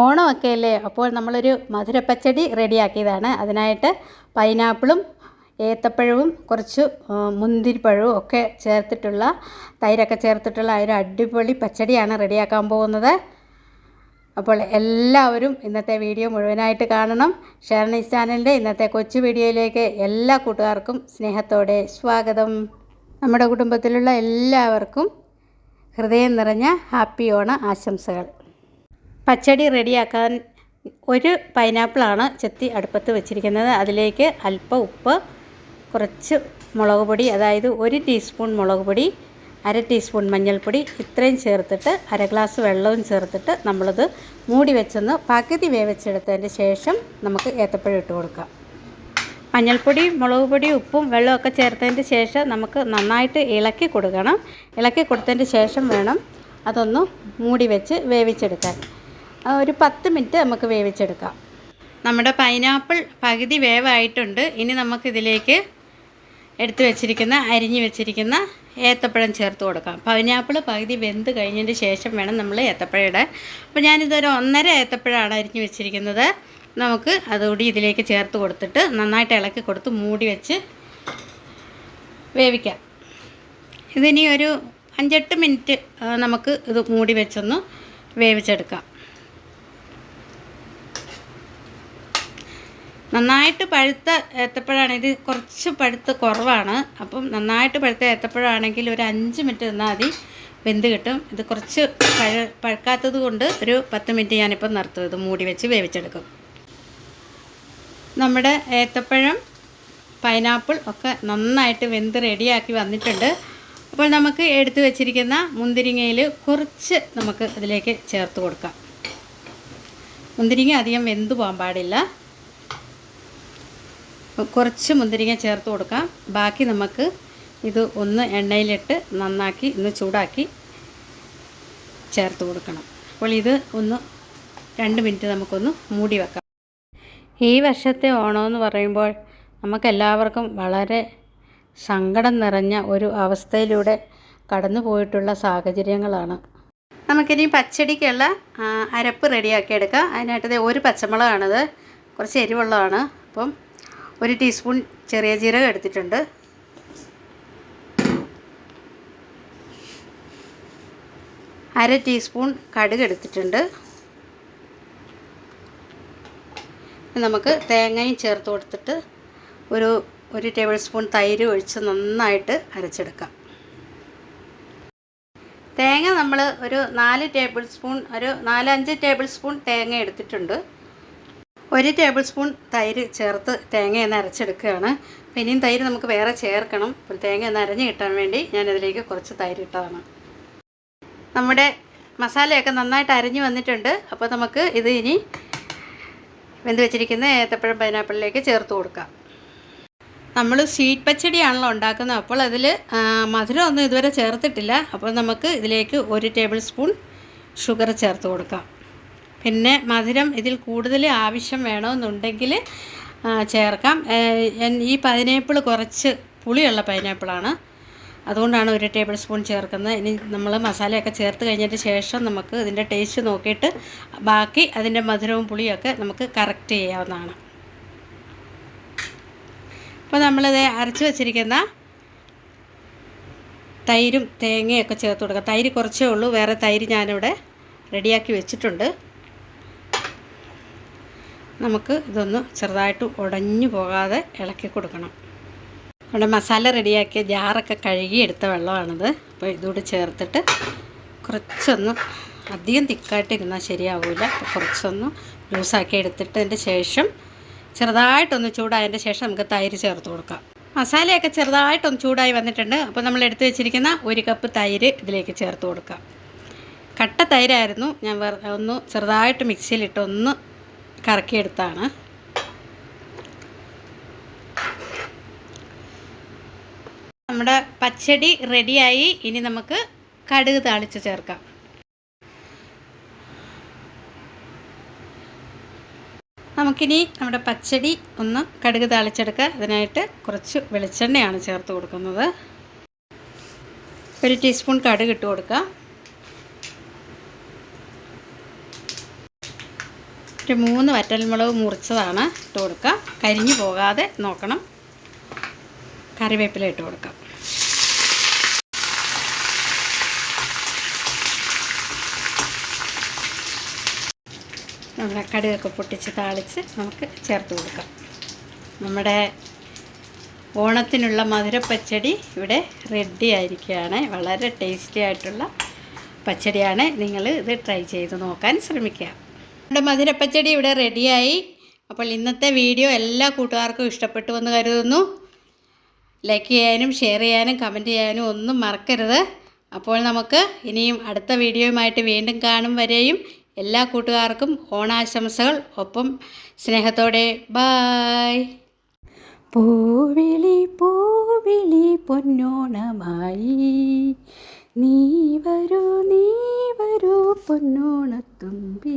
ഓണമൊക്കെ അല്ലേ അപ്പോൾ നമ്മളൊരു മധുരപ്പച്ചടി റെഡിയാക്കിയതാണ്. അതിനായിട്ട് പൈനാപ്പിളും ഏത്തപ്പഴവും കുറച്ച് മുന്തിരിപ്പഴവും ഒക്കെ ചേർത്തിട്ടുള്ള തൈരൊക്കെ ചേർത്തിട്ടുള്ള ഒരു അടിപൊളി പച്ചടിയാണ് റെഡിയാക്കാൻ പോകുന്നത്. അപ്പോൾ എല്ലാവരും ഇന്നത്തെ വീഡിയോ മുഴുവനായിട്ട് കാണണം. ഷെർണീസ് ചാനലിന്റെ ഇന്നത്തെ കൊച്ചു വീഡിയോയിലേക്ക് എല്ലാ കൂട്ടുകാർക്കും സ്നേഹത്തോടെ സ്വാഗതം. നമ്മുടെ കുടുംബത്തിലുള്ള എല്ലാവർക്കും ഹൃദയം നിറഞ്ഞ ഹാപ്പി ഓണ ആശംസകൾ. പച്ചടി റെഡിയാക്കാൻ ഒരു പൈനാപ്പിളാണ് ചെത്തി അടുപ്പത്ത് വെച്ചിരിക്കുന്നത്. അതിലേക്ക് അല്പം ഉപ്പ് കുറച്ച് മുളക് പൊടി അതായത് ഒരു ടീസ്പൂൺ മുളക് പൊടി അര ടീസ്പൂൺ മഞ്ഞൾപ്പൊടി ഇത്രയും ചേർത്തിട്ട് അര ഗ്ലാസ് വെള്ളവും ചേർത്തിട്ട് നമ്മളത് മൂടി വെച്ചൊന്ന് പകുതി വേവിച്ചെടുത്തതിന് ശേഷം നമുക്ക് ഏത്തപ്പഴം ഇട്ട് കൊടുക്കാം. മഞ്ഞൾപ്പൊടി മുളക് പൊടി ഉപ്പും വെള്ളമൊക്കെ ചേർത്തതിന് ശേഷം നമുക്ക് നന്നായിട്ട് ഇളക്കി കൊടുക്കണം. ഇളക്കി കൊടുത്തതിന് ശേഷം വേണം അതൊന്ന് മൂടി വെച്ച് വേവിച്ചെടുക്കാൻ. ഒരു പത്ത് മിനിറ്റ് നമുക്ക് വേവിച്ചെടുക്കാം. നമ്മുടെ പൈനാപ്പിൾ പകുതി വേവായിട്ടുണ്ട്. ഇനി നമുക്കിതിലേക്ക് എടുത്തു വെച്ചിരിക്കുന്ന അരിഞ്ഞു വെച്ചിരിക്കുന്ന ഏത്തപ്പഴം ചേർത്ത് കൊടുക്കാം. പൈനാപ്പിൾ പകുതി വെന്ത് കഴിഞ്ഞതിന് ശേഷം വേണം നമ്മൾ ഏത്തപ്പഴം ഇടാൻ. അപ്പോൾ ഞാനിതൊരു ഒന്നര ഏത്തപ്പഴമാണ് അരിഞ്ഞു വെച്ചിരിക്കുന്നത്. നമുക്ക് അതുകൂടി ഇതിലേക്ക് ചേർത്ത് കൊടുത്തിട്ട് നന്നായിട്ട് ഇളക്കി കൊടുത്ത് മൂടി വെച്ച് വേവിക്കാം. ഇതിനി ഒരു അഞ്ചെട്ട് മിനിറ്റ് നമുക്ക് ഇത് മൂടി വെച്ചൊന്ന് വേവിച്ചെടുക്കാം. നന്നായിട്ട് പഴുത്ത ഏത്തപ്പഴമാണ് ഇത് കുറച്ച് പഴുത്ത് കുറവാണ്. അപ്പം നന്നായിട്ട് പഴുത്ത ഏത്തപ്പഴമാണെങ്കിൽ ഒരു അഞ്ച് മിനിറ്റ് നിന്നാൽ മതി. വെന്ത് കിട്ടും. ഇത് കുറച്ച് പഴ പഴുക്കാത്തത് കൊണ്ട് ഒരു പത്ത് മിനിറ്റ് ഞാനിപ്പോൾ നിർത്തും. ഇത് മൂടി വെച്ച് വേവിച്ചെടുക്കും. നമ്മുടെ ഏത്തപ്പഴം പൈനാപ്പിൾ ഒക്കെ നന്നായിട്ട് വെന്ത് റെഡിയാക്കി വന്നിട്ടുണ്ട്. അപ്പോൾ നമുക്ക് എടുത്തു വെച്ചിരിക്കുന്ന മുന്തിരിങ്ങയിൽ കുറച്ച് നമുക്ക് ഇതിലേക്ക് ചേർത്ത് കൊടുക്കാം. മുന്തിരിങ്ങ അധികം വെന്ത് പോകാൻ പാടില്ല. കുറച്ച് മുന്തിരിങ്ങ ചേർത്ത് കൊടുക്കാം. ബാക്കി നമുക്ക് ഇത് ഒന്ന് എണ്ണയിലിട്ട് നന്നാക്കി ഒന്ന് ചൂടാക്കി ചേർത്ത് കൊടുക്കണം. അപ്പോൾ ഇത് ഒന്ന് രണ്ട് മിനിറ്റ് നമുക്കൊന്ന് മൂടി വെക്കാം. ഈ വർഷത്തെ ഓണമെന്ന് പറയുമ്പോൾ നമുക്കെല്ലാവർക്കും വളരെ സങ്കടം നിറഞ്ഞ ഒരു അവസ്ഥയിലൂടെ കടന്നു പോയിട്ടുള്ള സാഹചര്യങ്ങളാണ്. നമുക്കിനി പച്ചടിക്കുള്ള അരപ്പ് റെഡിയാക്കി എടുക്കാം അതിനായിട്ട് ദേ ഒരു പച്ചമുളകാണിത്. കുറച്ച് എരിവുള്ളതാണ്. അപ്പം ഒരു ടീസ്പൂൺ ചെറിയ ജീരകം എടുത്തിട്ടുണ്ട്. അര ടീസ്പൂൺ കടുക് എടുത്തിട്ടുണ്ട്. നമുക്ക് തേങ്ങയും ചേർത്ത് കൊടുത്തിട്ട് ഒരു ഒരു ടേബിൾ സ്പൂൺ തൈര് ഒഴിച്ച് നന്നായിട്ട് അരച്ചെടുക്കാം. തേങ്ങ നമ്മൾ ഒരു നാല് ടേബിൾ സ്പൂൺ ഒരു നാലഞ്ച് ടേബിൾ സ്പൂൺ തേങ്ങ എടുത്തിട്ടുണ്ട്. ഒരു ടേബിൾ സ്പൂൺ തൈര് ചേർത്ത് തേങ്ങ ഒന്ന് അരച്ചെടുക്കുകയാണ്. അപ്പോൾ ഇനിയും തൈര് നമുക്ക് വേറെ ചേർക്കണം. അപ്പോൾ തേങ്ങ ഒന്ന് അരഞ്ഞ് കിട്ടാൻ വേണ്ടി ഞാനതിലേക്ക് കുറച്ച് തൈര് ഇട്ടതാണ്. നമ്മുടെ മസാലയൊക്കെ നന്നായിട്ട് അരിഞ്ഞ് വന്നിട്ടുണ്ട്. അപ്പോൾ നമുക്ക് ഇത് ഇനി വെന്ത് വെച്ചിരിക്കുന്ന ഏത്തപ്പഴം പൈനാപ്പിളിലേക്ക് ചേർത്ത് കൊടുക്കാം. നമ്മൾ സ്വീറ്റ് പച്ചടിയാണല്ലോ ഉണ്ടാക്കുന്നത്. അപ്പോൾ അതിൽ മധുരം ഒന്നും ഇതുവരെ ചേർത്തിട്ടില്ല. അപ്പോൾ നമുക്ക് ഇതിലേക്ക് ഒരു ടേബിൾ സ്പൂൺ ഷുഗർ ചേർത്ത് കൊടുക്കാം. പിന്നെ മധുരം ഇതിൽ കൂടുതൽ ആവശ്യം വേണമെന്നുണ്ടെങ്കിൽ ചേർക്കാം. ഈ പൈനാപ്പിൾ കുറച്ച് പുളിയുള്ള പൈനാപ്പിളാണ് അതുകൊണ്ടാണ് ഒരു ടേബിൾ സ്പൂൺ ചേർക്കുന്നത്. ഇനി നമ്മൾ മസാലയൊക്കെ ചേർത്ത് കഴിഞ്ഞതിന് ശേഷം നമുക്ക് ഇതിന്റെ ടേസ്റ്റ് നോക്കിയിട്ട് ബാക്കി അതിന്റെ മധുരവും പുളിയൊക്കെ നമുക്ക് കറക്റ്റ് ചെയ്യാവുന്നതാണ്. അപ്പോൾ നമ്മളിത് അരച്ച് വെച്ചിരിക്കുന്ന തൈരും തേങ്ങയൊക്കെ ചേർത്ത് കൊടുക്കുക തൈര് കുറച്ചേ ഉള്ളൂ. വേറെ തൈര് ഞാനിവിടെ റെഡിയാക്കി വെച്ചിട്ടുണ്ട്. നമുക്ക് ഇതൊന്ന് ചെറുതായിട്ട് ഉടഞ്ഞു പോകാതെ ഇളക്കി കൊടുക്കണം. നമ്മുടെ മസാല റെഡിയാക്കിയ ജാറൊക്കെ കഴുകി എടുത്ത വെള്ളമാണിത്. അപ്പോൾ ഇതുകൂടി ചേർത്തിട്ട് കുറച്ചൊന്ന് അധികം തിക്കായിട്ടിരുന്നാൽ ശരിയാവില്ല അപ്പോൾ കുറച്ചൊന്ന് ലൂസാക്കി എടുത്തിട്ടതിന്റെ ശേഷം ചെറുതായിട്ടൊന്ന് ചൂടായതിന്റെ ശേഷം നമുക്ക് തൈര് ചേർത്ത് കൊടുക്കാം. മസാലയൊക്കെ ചെറുതായിട്ടൊന്ന് ചൂടായി വന്നിട്ടുണ്ട്. അപ്പോൾ നമ്മൾ എടുത്തു വെച്ചിരിക്കുന്ന ഒരു കപ്പ് തൈര് ഇതിലേക്ക് ചേർത്ത് കൊടുക്കാം. കട്ട തൈരായിരുന്നു. ഞാൻ ഒന്ന് ചെറുതായിട്ട് മിക്സിയിലിട്ട് ഒന്ന് കറക്കിയെടുത്താണ്. നമ്മുടെ പച്ചടി റെഡിയായി. ഇനി നമുക്ക് കടുക് താളിച്ച് ചേർക്കാം. നമുക്കിനി നമ്മുടെ പച്ചടി ഒന്ന് കടുക് താളിച്ചെടുക്കാം അതിനായിട്ട് കുറച്ച് വെളിച്ചെണ്ണയാണ് ചേർത്ത് കൊടുക്കുന്നത്. ഒരു ടീസ്പൂൺ കടുക് ഇട്ട് കൊടുക്കാം. ഒരു മൂന്ന് വറ്റൽമുളക് മുറിച്ചതാണ് ഇട്ട് കൊടുക്കുക. കരിഞ്ഞു പോകാതെ നോക്കണം. കറിവേപ്പില ഇട്ട് കൊടുക്കാം. നമ്മുടെ കടുകൊക്കെ പൊട്ടിച്ച് താളിച്ച് നമുക്ക് ചേർത്ത് കൊടുക്കാം. നമ്മുടെ ഓണത്തിനുള്ള മധുരപ്പച്ചടി ഇവിടെ റെഡി ആയിരിക്കുകയാണ്. വളരെ ടേസ്റ്റി ആയിട്ടുള്ള പച്ചടിയാണ്. നിങ്ങൾ ഇത് ട്രൈ ചെയ്ത് നോക്കാൻ ശ്രമിക്കുക. നമ്മുടെ മധുരപ്പച്ചടി ഇവിടെ റെഡിയായി. അപ്പോൾ ഇന്നത്തെ വീഡിയോ എല്ലാ കൂട്ടുകാർക്കും ഇഷ്ടപ്പെട്ടു എന്ന് കരുതുന്നു. ലൈക്ക് ചെയ്യാനും ഷെയർ ചെയ്യാനും കമന്റ് ചെയ്യാനും ഒന്നും മറക്കരുത്. അപ്പോൾ നമുക്ക് ഇനിയും അടുത്ത വീഡിയോയുമായിട്ട് വീണ്ടും കാണും വരെയും എല്ലാ കൂട്ടുകാർക്കും ഓണാശംസകൾ. ഒപ്പം സ്നേഹത്തോടെ ബായ് പൂവിളി പൂവിളി പൊന്നോണമായി. നീ വരൂ നീ വരൂ പൊന്നോണത്തുമ്പി